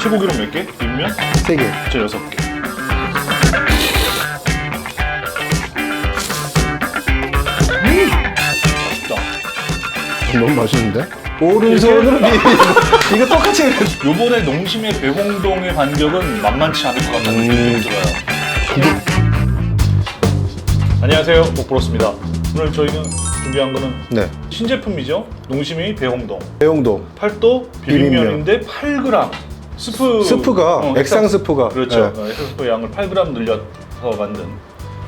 최고 기록 몇 개? 비빔면? 세 개. 저 여섯 개. 음! 맛있다. 너무 맛있는데? 오른손으로 비비고 이거 똑같이. 요번에 농심의 배홍동의 반격은 만만치 않을 것 같다는 느낌이 좀 들어요. 안녕하세요, 목프로스입니다. 오늘 저희는 준비한 거는 네. 신제품이죠. 농심의 배홍동. 배용동. 팔도 비빔면인데 8g. 스프 스프가, 액상 스프가. 그렇죠. 네. 어, 액상 스프 양을 8g 늘려서 만든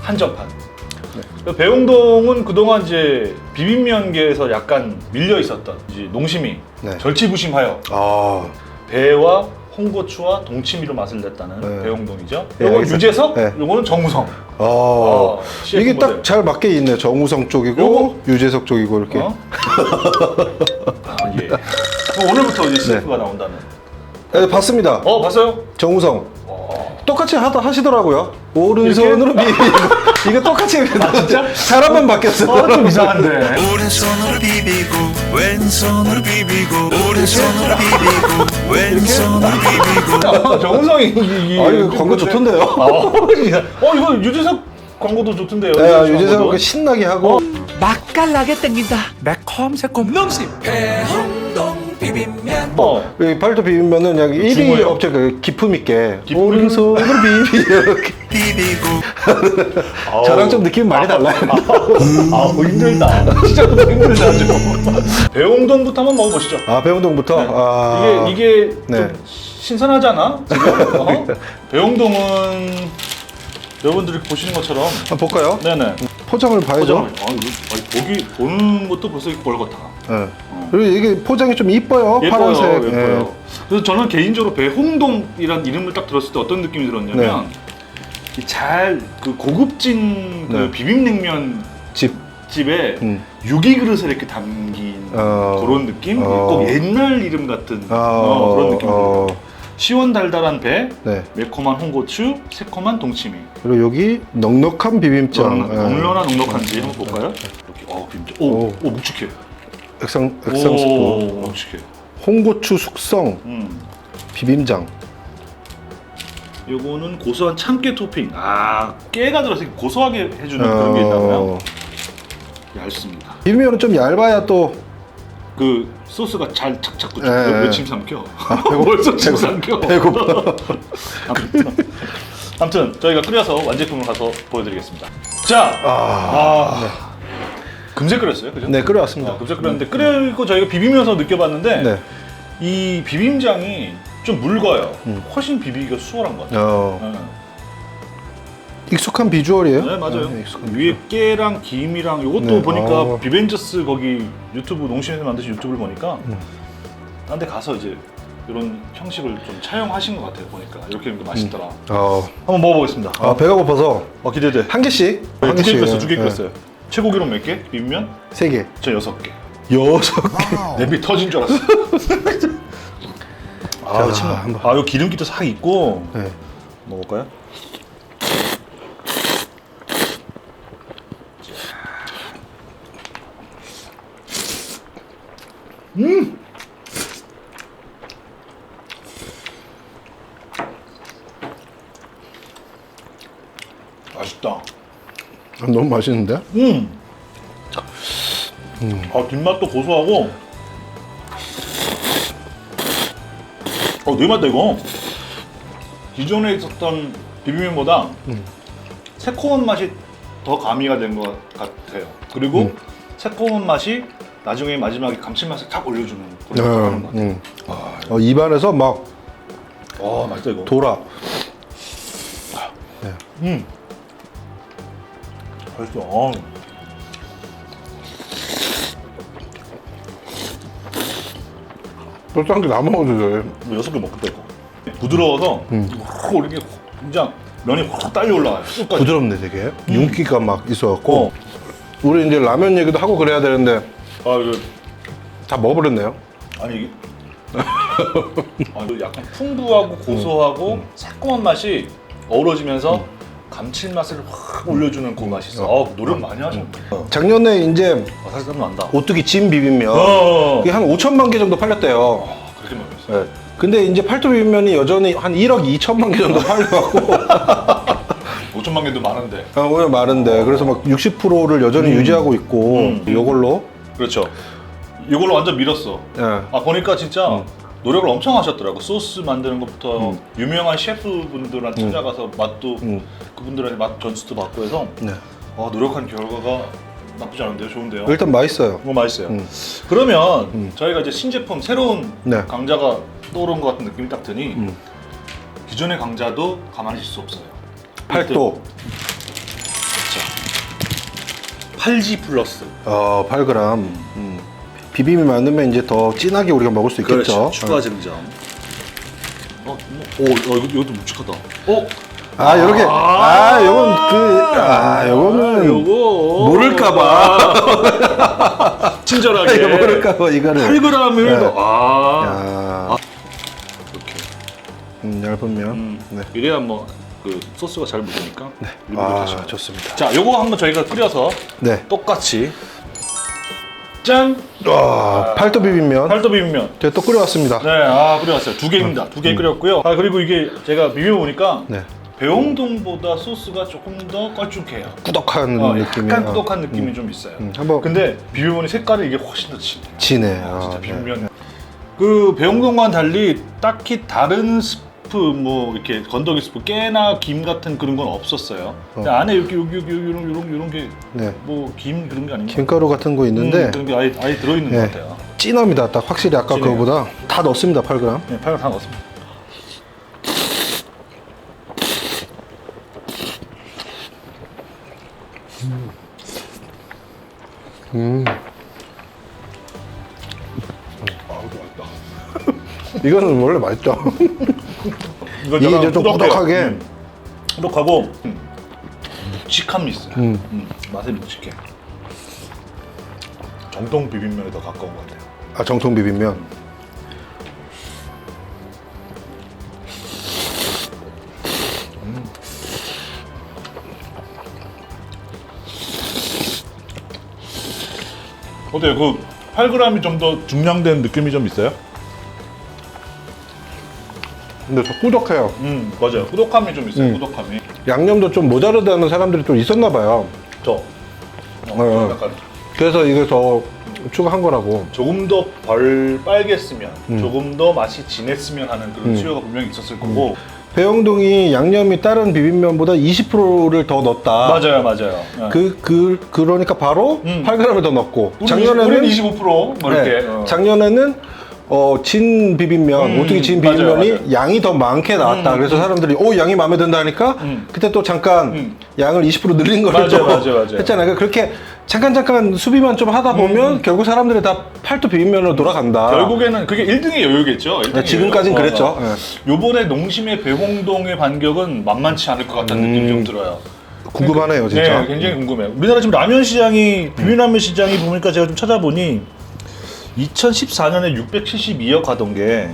한정판. 네. 그 배홍동은 그동안 이제 비빔면계에서 약간 밀려 있었던 이제 농심이 네. 절치부심하여 아, 배와 홍고추와 동치미로 맛을 냈다는 네. 배홍동이죠. 네, 요건 알겠습니다. 유재석, 네. 요거는 정우성. 아, CF 이게. 딱 잘 맞게 있네. 정우성 쪽이고 요거? 유재석 쪽이고 이렇게. 어? 아, 예. 그럼 오늘부터 이제 CF가 나온다는. 네, 봤습니다. 어, 봤어요? 정우성. 어. 똑같이 하다 하시더라고요. 오른손으로 비비고 이거 똑같이. 아, 진짜? 사람만 바뀌었어. 어, 좀 이상한데. 오른손으로 비비고 왼손으로 비비고 오른손으로 비비고 왼손으로 비비고 아, 정우성이 이게 아, 이거 광고 좋던데요? 어, 어, 이거 유재석 광고도 좋던데요. 네. 유재석 신나게 하고 맛깔나게 땡긴다 매콤 새콤 넘심 배홍동 비빔면 어. 이 팔도 비빔면은 그냥 1위 중후해요. 업체 그 기품 있게 기품? 오른손으로 비비 이렇게 비비고 아우. 저랑 좀 느낌 많이 달라요. 아우, 힘들다. 진짜 힘들다, 지금. 배홍동부터 한번 먹어보시죠. 아 배운동부터 아 이게, 이게 네. 좀 신선하잖아, 지금. 어? 배홍동은 여러분들이 보시는 것처럼. 한번 볼까요? 네네. 포장을 봐야죠. 포장을. 아, 이거, 아니, 보기, 보는 것도 벌써 벌겋다. 네. 그리고 이게 포장이 좀 이뻐요. 예뻐요, 파란색. 예뻐요. 예. 그래서 저는 개인적으로 배 홍동이란 이름을 딱 들었을 때 어떤 느낌이 들었냐면 잘 그 고급진 그 네. 비빔냉면 집. 집에 음. 유기 그릇에 이렇게 담긴 어. 그런 느낌? 어. 꼭 옛날 이름 같은 아, 어, 그런 느낌이 어. 시원달달한 배, 네. 매콤한 홍고추, 새콤한 동치미. 그리고 여기 넉넉한 비빔장. 얼마나, 예. 얼마나 넉넉한지 한번 볼까요? 이렇게 어 비빔장. 오, 오. 오, 묵직해. 액상 오, 액상 스프. 묵직해. 홍고추 숙성 음. 비빔장. 요거는 고소한 참깨 토핑. 아, 깨가 들어서 고소하게 해주는 그런 게 있다고요? 어, 얇습니다. 비빔면은 좀 얇아야 또 그 소스가 잘 착착 붙죠. 예. 왜침 삼켜? 배고- 벌써 침 삼켜. 배고파. 아무튼, 아무튼 저희가 끓여서 완제품을 가서 보여드리겠습니다. 자, 아, 아, 금세 끓였어요, 그죠? 네 끓여왔습니다. 어, 금세 끓였는데 끓이고 저희가 비비면서 느껴봤는데 네. 이 비빔장이 좀 묽어요. 음. 훨씬 비비기가 수월한 것 같아요. 어, 네. 익숙한 비주얼이에요. 네 맞아요. 네, 익숙한 위에 깨랑 김이랑 이것도 네, 보니까 어. 비벤저스 거기 유튜브 농심에서 만드신 유튜브를 보니까 음. 딴데 가서 이제 이런 형식을 좀 차용하신 것 같아요 보니까 이렇게 하니까 맛있더라. 어, 한번 먹어보겠습니다. 아 배가 고파서 어 기대돼. 한 개씩. 한 두 개 개씩. 끓였어, 두 개 예. 끓였어요. 최고 기록 몇 개? 비빔면? 세 개. 저 여섯 개. 여섯 개. 내비 터진 줄 알았어. 아, 자, 참. 한번. 아, 요 기름기도 싹 있고. 네. 먹을까요? 음! 맛있다. 아, 너무 맛있는데? 음. 아, 뒷맛도 고소하고. 어, 맛있다, 이거. 기존에 있었던 비빔면보다 새콤한 맛이 더 가미가 된 것 같아요. 그리고 음. 새콤한 맛이 나중에 마지막에 감칠맛을 탁 올려주는 그런 네, 하는 것 같아요. 음. 어, 입안에서 막 와, 맛있다, 이거. 돌아. 음. 맛있어. 어. 돼. 뭐 여섯 개 먹겠다 이거. 부드러워서 확 이렇게 그냥 면이 확 딸려 올라가요. 끝까지. 부드럽네 되게. 윤기가 막 있어갖고. 어. 우리 이제 라면 얘기도 하고 그래야 되는데 아 이거 다 먹어버렸네요. 아니 이게 아, 이거 약간 풍부하고 고소하고 새콤한 맛이 어우러지면서 감칠맛을 확 올려주는 그 맛이 있어. 아, 노력 많이 하셨네. 어. 작년에 이제 아, 난다. 오뚜기 진 비빔면 어. 이게 한 5천만 개 정도 팔렸대요. 아, 그렇게 먹었어. 네. 근데 이제 팔도 비빔면이 여전히 한 1억 2천만 개 정도 팔려갖고 5천만 개도 많은데. 아, 오늘 마른데 그래서 막 60%를 여전히 유지하고 있고 음. 이걸로 그렇죠. 이걸로 완전 밀었어. 예. 아 보니까 진짜 음. 노력을 엄청 하셨더라고. 소스 만드는 것부터 유명한 셰프분들한테 찾아가서 맛도 음. 그분들한테 맛 전수도 받고 해서 네. 아, 노력한 결과가 나쁘지 않은데요. 좋은데요. 일단 맛있어요. 너무 맛있어요. 음. 그러면 저희가 이제 신제품 새로운 네. 강자가 떠오른 것 같은 느낌이 딱 드니 음. 기존의 강자도 가만히 있을 수 없어요. 팔도 8G 플러스. 어, 8g. 음. 비빔이 많으면 이제 더 진하게 우리가 먹을 수 있겠죠. 추가 증점. 어, 오, 어, 이거 이것도 묵직하다. 어, 아, 요렇게. 아, 요건 그, 아, 요거는. 요거 모를까봐. 친절하게. 이거 모를까봐, 이거를. 8g을 네. 아, 야, 이렇게. 음, 얇은 면. 음, 네. 이래야 뭐 그 소스가 잘 묻으니까. 네. 아, 좋습니다. 자, 요거 한번 저희가 끓여서 네. 똑같이 짠! 와, 팔도 비빔면. 팔도 비빔면. 제가 또 끓여왔습니다. 네, 아 끓여왔어요. 두 개입니다. 두 개 끓였고요. 아 그리고 이게 제가 비벼보니까 음. 네. 배홍동보다 소스가 조금 더 걸쭉해요. 꾸덕한 어, 느낌이. 약간 어, 꾸덕한 느낌이 좀 있어요. 음, 한번 근데 비벼보니 색깔이 이게 훨씬 더 진해. 진해. 아, 아, 진짜 네. 비빔면. 그 배홍동과는 달리 딱히 다른 스 프 뭐 이렇게 건더기 스프 깨나 김 같은 그런 건 없었어요. 근데 안에 이렇게 여기 여기 이런 이런 이런 게 네. 뭐김 그런 게 아닌가? 김가루 같은 거 있는데 음, 그런 게 아예 아예 들어 있는 네. 것 같아요. 진합니다. 딱 확실히 아까 진해요. 그거보다 다 넣습니다. 8g. 네, 파랑 다 넣었습니다. 이거는 원래 맛있죠. 이거 이게 이제 좀. 꾸덕하게. 음. 꾸덕하고 음. 묵직함이 있어요. 음. 음, 맛이 묵직해. 정통 비빔면에 더 가까운 것 같아요. 아, 정통 비빔면. 어때요? 그 8g이 좀 더 중량된 느낌이 좀 있어요? 근데 저 꾸덕해요. 음 맞아요. 꾸덕함이 좀 있어요. 음. 꾸덕함이. 양념도 좀 모자르다는 사람들이 좀 있었나 봐요. 저 어, 어. 약간 그래서 이게 더 추가한 거라고. 조금 더벌 빨갰으면, 음. 조금 더 맛이 진했으면 하는 그런 수요가 분명히 있었을 거고. 배영동이 양념이 다른 비빔면보다 20%를 더 넣었다. 맞아요, 맞아요. 네. 그, 그, 그러니까 바로 음. 8g을 더 넣고. 우리 작년에는, 25%뭐 이렇게. 네, 어. 작년에는, 어, 진 비빔면, 음, 오뚜기 진 맞아요, 비빔면이 맞아요. 양이 더 많게 나왔다. 음, 그래서 사람들이, 오, 양이 마음에 든다 하니까, 음. 그때 또 잠깐 음. 양을 20% 늘린 거를 맞아요, 또 맞아요, 맞아요. 했잖아요. 그러니까 그렇게 잠깐, 잠깐 수비만 좀 하다 보면 결국 사람들이 다 팔도 비빔면으로 돌아간다. 음. 결국에는 그게 1등의 여유겠죠. 1등의 네, 지금까진 여유. 그랬죠. 어, 어. 네. 요번에 농심의 배홍동의 반격은 만만치 않을 것 같다는 느낌이 좀 들어요. 궁금하네요, 진짜. 네, 굉장히 궁금해요. 우리나라 지금 라면 시장이 비빔라면 시장이 보니까 제가 좀 찾아보니 2014년에 672억 하던 게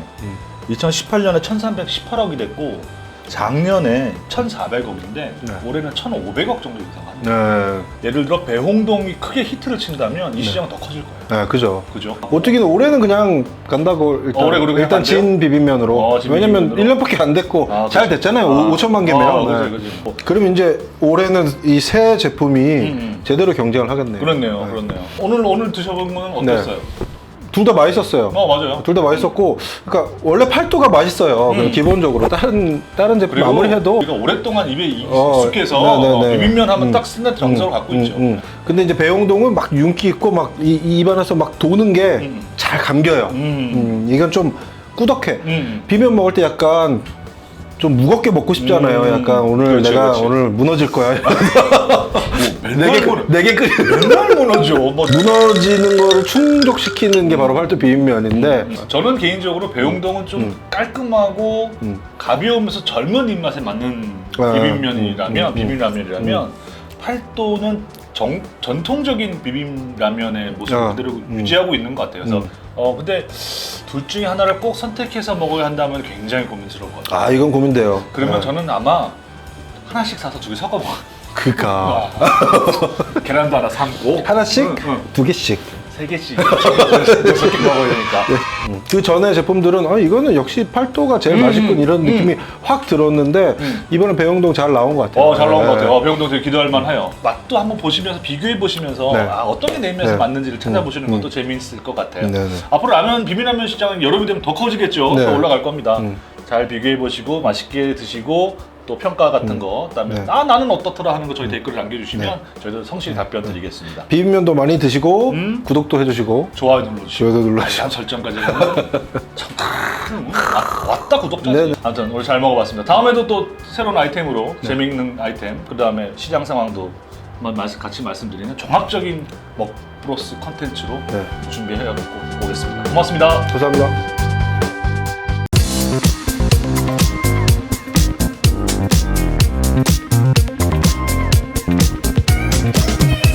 2018년에 1,318억이 됐고 작년에 1,400억인데 네. 올해는 1,500억 정도 예상합니다. 네. 예를 들어 배홍동이 크게 히트를 친다면 이 시장은 더 커질 거예요. 네, 그죠. 그죠? 오뚜기는 올해는 그냥 간다고 일단, 어, 올해 그리고 일단? 진 비빔면으로 어, 진 왜냐면 비빔면으로? 1년밖에 안 됐고 아, 잘 그치. 됐잖아요 아. 5천만 개면 아, 네. 그치, 그치. 그럼 이제 올해는 이 새 제품이 음. 제대로 경쟁을 하겠네요 그렇네요, 그렇네요. 오늘 오늘 드셔본 거는 어땠어요? 둘 다 맛있었어요 어 맞아요. 둘 다 맛있었고 그러니까 원래 팔도가 맛있어요 음. 기본적으로 다른 다른 제품 그리고 아무리 해도 우리가 오랫동안 입에 이- 어, 익숙해서 네 네 네. 어, 비빔면 하면 음. 딱 쓴다 정서를 갖고 음, 있죠. 음. 근데 이제 배용동은 막 윤기 있고 막이 입안에서 막 도는 게 음. 잘 감겨요 음. 음, 이건 좀 꾸덕해 음. 비빔 먹을 때 약간 좀 무겁게 먹고 싶잖아요. 음. 약간 오늘 그렇지, 내가 그렇지. 오늘 무너질 거야. 맨날 네개 무너- 네개 끓이 맨날 무너져. 뭐 무너지는 거를 충족시키는 게 바로 팔도 비빔면인데 저는 개인적으로 배용동은 좀 깔끔하고 음. 가벼우면서 젊은 입맛에 맞는 아, 비빔면이라면 음, 음, 비빔라면이라면 팔도는 정, 전통적인 비빔라면의 모습 을 아, 그대로 음. 유지하고 있는 것 같아요. 그래서 음. 어 근데 둘 중에 하나를 꼭 선택해서 먹어야 한다면 굉장히 고민스러울 것 같아요. 아 이건 고민돼요. 그러면 네. 저는 아마 하나씩 사서 두 개 섞어 먹어. 그니까 계란도 하나 삶고 하나씩 응, 응. 두 개씩. 세 개씩 여섯 개 먹어야 되니까. 그 전에 제품들은 아 이거는 역시 팔도가 제일 맛있군 이런 느낌이 확 들었는데 이번에 배영동 잘 나온 것 같아요. 어, 잘 나온 것 네. 같아요. 어, 배용동 되게 기대할 만해요. 맛도 한번 보시면서 비교해 보시면서 네. 아, 어떤 게내 입맛에 네. 맞는지를 찾아보시는 음, 것도 재미있을 것 같아요. 네, 네. 앞으로 라면 비빔라면 시장은 여름이 되면 더 커지겠죠. 네. 더 올라갈 겁니다. 음. 잘 비교해 보시고 맛있게 드시고 또 평가 같은 거, 그다음에 네. 아 나는 어떻더라 하는 거 저희 댓글을 남겨주시면 저희도 성실히 답변 드리겠습니다. 비빔면도 많이 드시고 음. 구독도 해주시고 좋아요 눌러주시고 좋아요 눌러주시고. 알람 설정까지 참 음, 아, 왔다 구독자지 네네. 아무튼 오늘 잘 먹어봤습니다 다음에도 또 새로운 아이템으로 재미있는 아이템 그 다음에 시장 상황도 한번 말씀- 같이 말씀드리는 종합적인 먹브로스 컨텐츠로 네. 준비해갖고 오겠습니다 고맙습니다 감사합니다.